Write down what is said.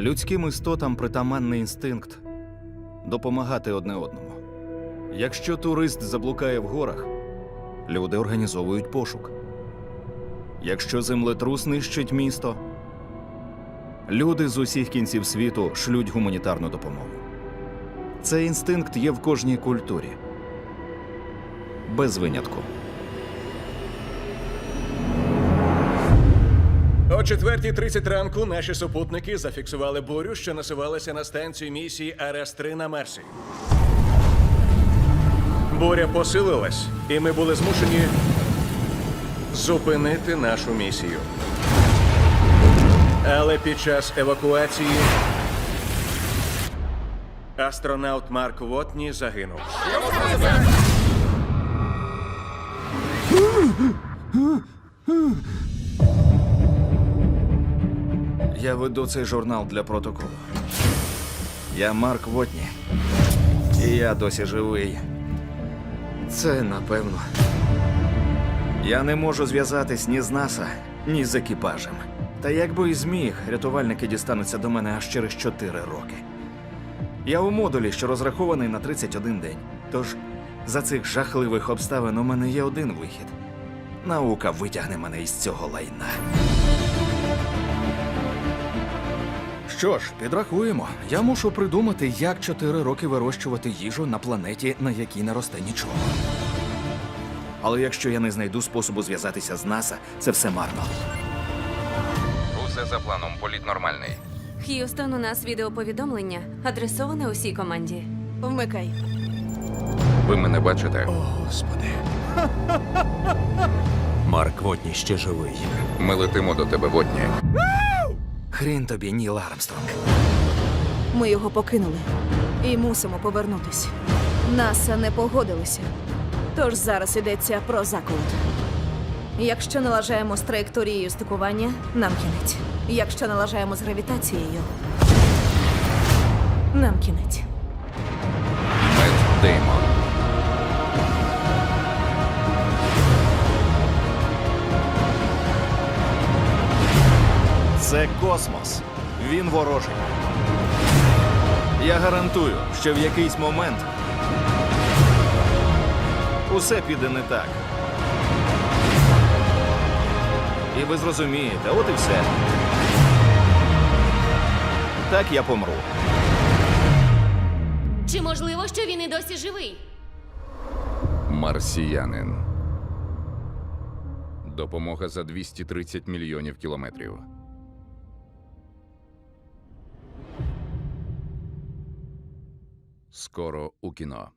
Людським істотам притаманний інстинкт допомагати одне одному. Якщо турист заблукає в горах, люди організовують пошук. Якщо землетрус нищить місто, люди з усіх кінців світу шлють гуманітарну допомогу. Цей інстинкт є в кожній культурі. Без винятку. О 4.30 ранку наші супутники зафіксували бурю, що насувалася на станцію місії РС-3 на Мерсі. Буря посилилась, і ми були змушені зупинити нашу місію. Але під час евакуації астронавт Марк Вотні загинув. Я веду цей журнал для протоколу. Я Марк Вотні. І я досі живий. Це напевно. Я не можу зв'язатись ні з НАСА, ні з екіпажем. Та якби і зміг, рятувальники дістануться до мене аж через 4 роки. Я у модулі, що розрахований на 31 день. Тож за цих жахливих обставин у мене є один вихід. Наука витягне мене із цього лайна. Що ж, підрахуємо. Я мушу придумати, як чотири роки вирощувати їжу на планеті, на якій не росте нічого. Але якщо я не знайду способу зв'язатися з НАСА, це все марно. Усе за планом, політ нормальний. Х'юстон, у нас відеоповідомлення, адресоване усій команді. Вмикай. Ви мене бачите? Господи. Марк Вотні ще живий. Ми летимо до тебе водні. Хрін тобі, Ніл Армстронг. Ми його покинули і мусимо повернутись. НАСА не погодилися. Тож зараз йдеться про заколот. Якщо налажаємо з траєкторією стикування, нам кінець. Якщо налажаємо з гравітацією, нам кінець. Це космос. Він ворожий. Я гарантую, що в якийсь момент усе піде не так. І ви зрозумієте, от і все. Так я помру. Чи можливо, що він і досі живий? Марсіянин. Допомога за 230 мільйонів кілометрів. Скоро у кіно.